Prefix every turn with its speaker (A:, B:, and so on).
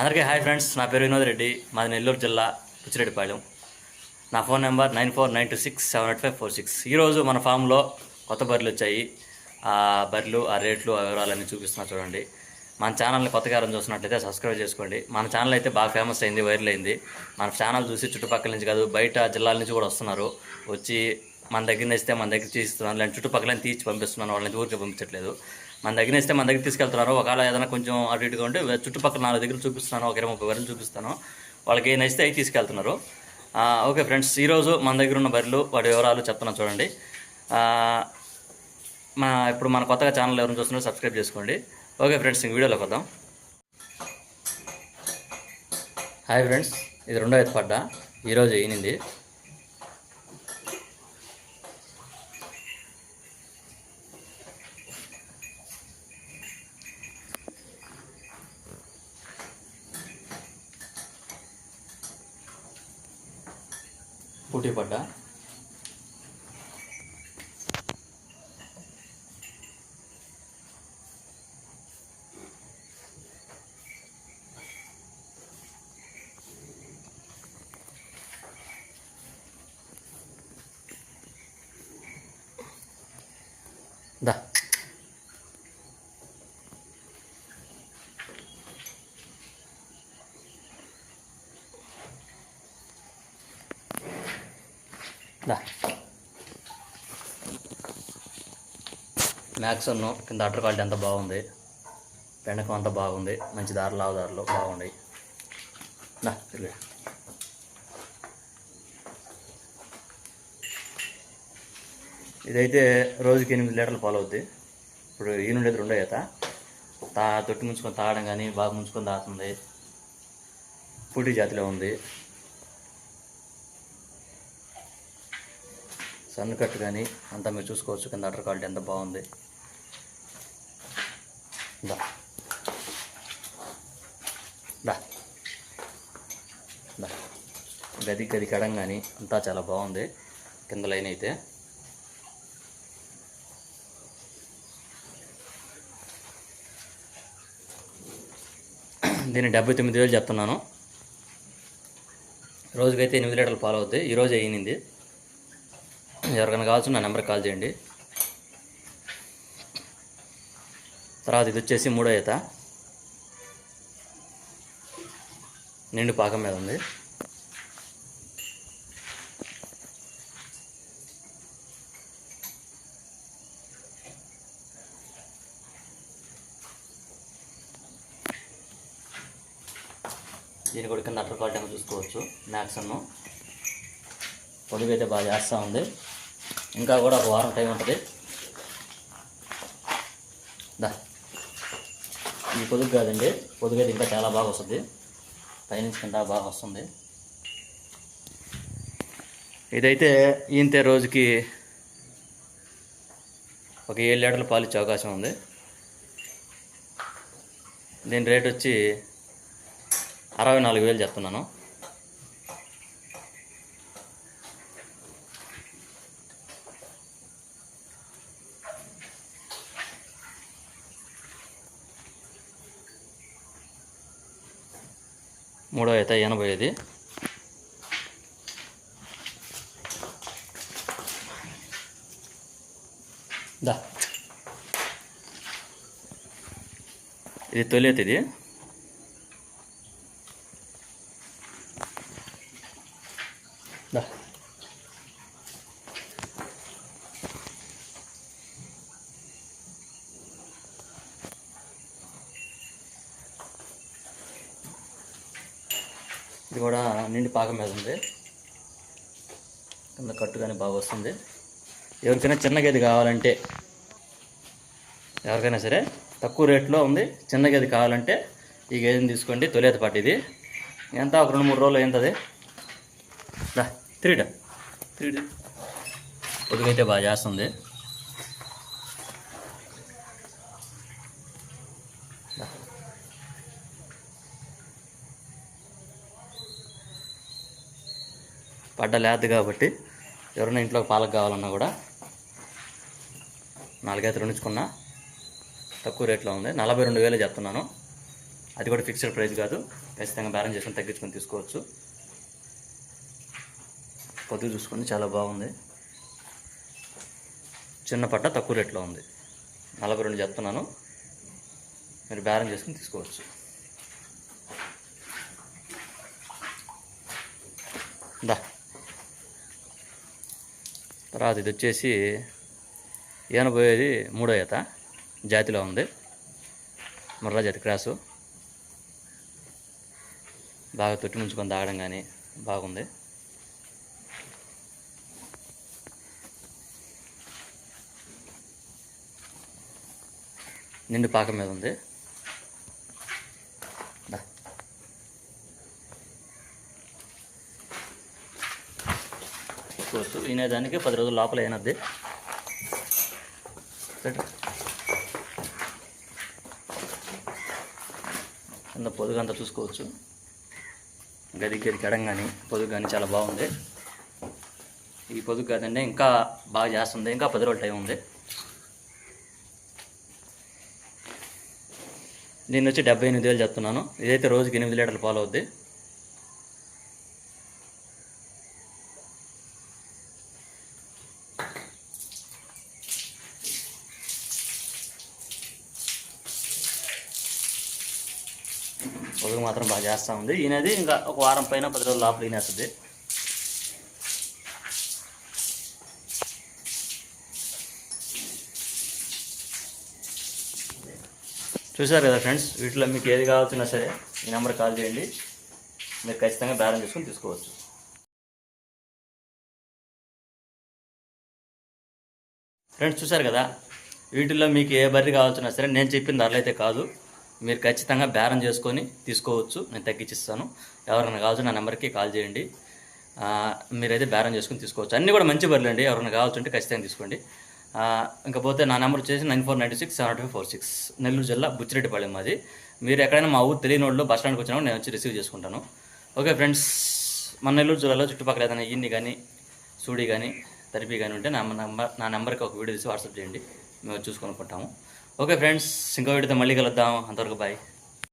A: అందరికీ hi friends నా పేరు వినోద్ రెడ్డి మాది నెల్లూరు జిల్లా పుచ్చిరెడ్డిపాలెం. నా phone number nine four nine two six seven eight five four six. ఈరోజు మన ఫామ్లో కొత్త బర్రెలు వచ్చాయి. ఆ బర్రెలు ఆ రేట్లు ఆ వివరాలన్నీ చూపిస్తున్నా చూడండి. మన ఛానల్ని కొత్తగా ఎవరైనా చూస్తున్నట్లయితే సబ్స్క్రైబ్ చేసుకోండి. మన ఛానల్ అయితే బాగా ఫేమస్ అయింది వైరల్ అయింది. మన ఛానల్ చూసి చుట్టుపక్కల నుంచి కాదు బయట జిల్లాల నుంచి కూడా వస్తున్నారు. వచ్చి మన దగ్గర నేస్తే మన దగ్గర తీస్తున్నారు లేదంటే చుట్టుపక్కల తీసి పంపిస్తున్నాను. వాళ్ళని ఊరికి పంపించట్లేదు. మన దగ్గర ఇస్తే మన దగ్గర తీసుకెళ్తున్నారు. ఒకవేళ ఏదైనా కొంచెం అటు ఇటుగా ఉంటే చుట్టుపక్కల నాలుగు దగ్గర చూపిస్తాను ఒక ఇరవై ముప్పై బర్రెలు చూపిస్తాను. వాళ్ళకి ఏ నచ్చితే అవి తీసుకెళ్తున్నారు. ఓకే ఫ్రెండ్స్ ఈరోజు మన దగ్గర ఉన్న బర్రెలు వాటి వివరాలు చెప్తున్నాను చూడండి. మా ఇప్పుడు మన కొత్తగా ఛానల్ ఎవరైనా చూస్తున్నారో సబ్స్క్రైబ్ చేసుకోండి. ఓకే ఫ్రెండ్స్ ఇంక వీడియోలోకి వద్దాం. హాయ్ ఫ్రెండ్స్ ఇది రెండో ఎత్తు పడ్డ. ఈరోజు ఈనింది. పూటీ పడ్డా? దా. మ్యాక్స్ అన్ను కింద అటర్ క్వాలిటీ అంతా బాగుంది. పెండకం అంతా బాగుంది. మంచి దారులు లావు దారులు బాగున్నాయి దా ఇదైతే రోజుకి ఎనిమిది లీటర్లు పాలవుద్ది ఇప్పుడు ఈ నుండి రెండో ఈత తా తొట్టి ముంచుకొని తాగడం కానీ బాగా ముంచుకొని తాగుతుంది. పూటీ జాతిలో ఉంది. సన్ కట్ కానీ అంతా మీరు చూసుకోవచ్చు కింద అటర్ క్వాలిటీ ఎంత బాగుంది. దా. దా. దా. గది గది కడం కానీ అంతా చాలా బాగుంది. కింద లైన్ అయితే. దీన్ని డెబ్బై తొమ్మిది వేలు చెప్తున్నాను. రోజుకైతే ఎనిమిది లీటర్లు పాలవుతాయి ఈరోజు అయినింది. ఎవరికైనా కావాల్సిన నా నెంబర్కి కాల్ చేయండి. తర్వాత ఇది వచ్చేసి మూడో ఈత. నిండు పాకం మీద ఉంది. దీని కూడా కింద అటర్ క్వాలిటీ ఏమో చూసుకోవచ్చు. మ్యాక్సిమం అన్ను పొదుగు అయితే బాగా చేస్తూ ఉంది. ఇంకా కూడా ఒక వారం టైం ఉంటుంది. దా. ఇది పొదుగు కాదండి. పొదుగు అయితే ఇంకా చాలా బాగా వస్తుంది. పైనుంచి కింద బాగా వస్తుంది. ఇదైతే ఈంతే రోజుకి ఒక ఏడు లీటర్లు పాలు ఇచ్చే అవకాశం ఉంది. దీని రేట్ వచ్చి అరవై నాలుగు వేలు చెప్తున్నాను మూడో అయితే ఎనభై ఐదు. దా. ఇది తొలి ఇది. ఇది కూడా నిండి పాకం మీద ఉంది. కింద కట్టు కానీ బాగా వస్తుంది. ఎవరికైనా చిన్న గది కావాలంటే ఎవరికైనా సరే తక్కువ రేట్లో ఉంది. చిన్న గది కావాలంటే ఈ గదిని తీసుకోండి. తొలేత పాటు ఇది. ఎంత? ఒక రెండు మూడు రోజులు ఏంటది రా తిరిగిట తిరిగి పొదుగైతే బాగా చేస్తుంది. పడ్డ లేదు కాబట్టి ఎవరైనా ఇంట్లోకి పాలకు కావాలన్నా కూడా నాలుగైదు రెండుకున్నా తక్కువ రేట్లో ఉంది. నలభై రెండు వేలు చెప్తున్నాను అది కూడా ఫిక్స్డ్ ప్రైస్ కాదు. ఖచ్చితంగా బ్యాలెన్స్ చేసుకొని తగ్గించుకొని తీసుకోవచ్చు. పొద్దు చూసుకొని చాలా బాగుంది. చిన్న పట్ట తక్కువ రేట్లో ఉంది. నలభై రెండు చెప్తున్నాను మీరు బ్యాలెన్స్ చేసుకుని తీసుకోవచ్చు. తర్వాత ఇది వచ్చేసి ఈనబోయేది మూడో ఈత. జాతిలో ఉంది. ముర్రా జాతి క్రాసు. బాగా తొట్టి ముంచుకొని తాగడం కానీ బాగుంది. నిండు పాక మీద ఉంది. చూసుకోవచ్చు వినేదానికి పది రోజుల లోపల అయినది కింద పొదుగు అంతా చూసుకోవచ్చు. గది గదికి ఎడం కానీ పొదుగు కానీ చాలా బాగుంది. ఈ పొదుగు కాదండి ఇంకా బాగా చేస్తుంది. ఇంకా పది రోజుల టైం ఉంది. నేను వచ్చి డెబ్బై ఎనిమిది వేలు చెప్తున్నాను ఇదైతే రోజుకి ఎనిమిది లీటర్లు పాలు అవుద్ది పొదుగు మాత్రం బాగా చేస్తూ ఉంది. ఈయనది ఇంకా ఒక వారం పైన పది రోజుల లోపల ఈనేస్తుంది చూసారు కదా ఫ్రెండ్స్ వీటిలో మీకు ఏది కావాల్సినా సరే ఈ నెంబర్ కాల్ చేయండి. మీరు ఖచ్చితంగా బేరం చేసుకుని తీసుకోవచ్చు. ఫ్రెండ్స్ చూసారు కదా వీటిల్లో మీకు ఏ బర్రె కావాల్సిన సరే నేను చెప్పిన ధరలు అయితే కాదు. మీరు ఖచ్చితంగా బేరం చేసుకొని తీసుకోవచ్చు. నేను తగ్గించిస్తాను. ఎవరైనా కావాల్సిన నా నెంబర్కి కాల్ చేయండి. మీరైతే బేరం చేసుకొని తీసుకోవచ్చు. అన్నీ కూడా మంచి బర్రెలు అండి. ఎవరైనా కావాల్సి ఉంటే ఖచ్చితంగా తీసుకోండి. ఇంకపోతే పోతే నా నెంబర్ వచ్చేసి nine four ninety six seven five four six. Nellore జిల్లా బుచ్చిరెడ్డిపాళెం మాది. మీరు ఎక్కడైనా మా ఊరు తెలియని వాళ్ళు బస్ స్టాండ్కి వచ్చినా నేను వచ్చి రిసీవ్ చేసుకుంటాను. ఓకే ఫ్రెండ్స్ మన నెల్లూరు జిల్లాలో చుట్టుపక్కల ఏదైనా ఇన్ని కానీ సూడి కానీ తరిపి కానీ ఉంటే నా నంబర్ నా నెంబర్కి ఒక వీడియో తీసి వాట్సాప్ చేయండి. మేము చూసుకొని కొంటాము ఓకే ఫ్రెండ్స్ ఇంకో వీడియోతో మళ్ళీ కలుద్దాం. అంతవరకు బాయ్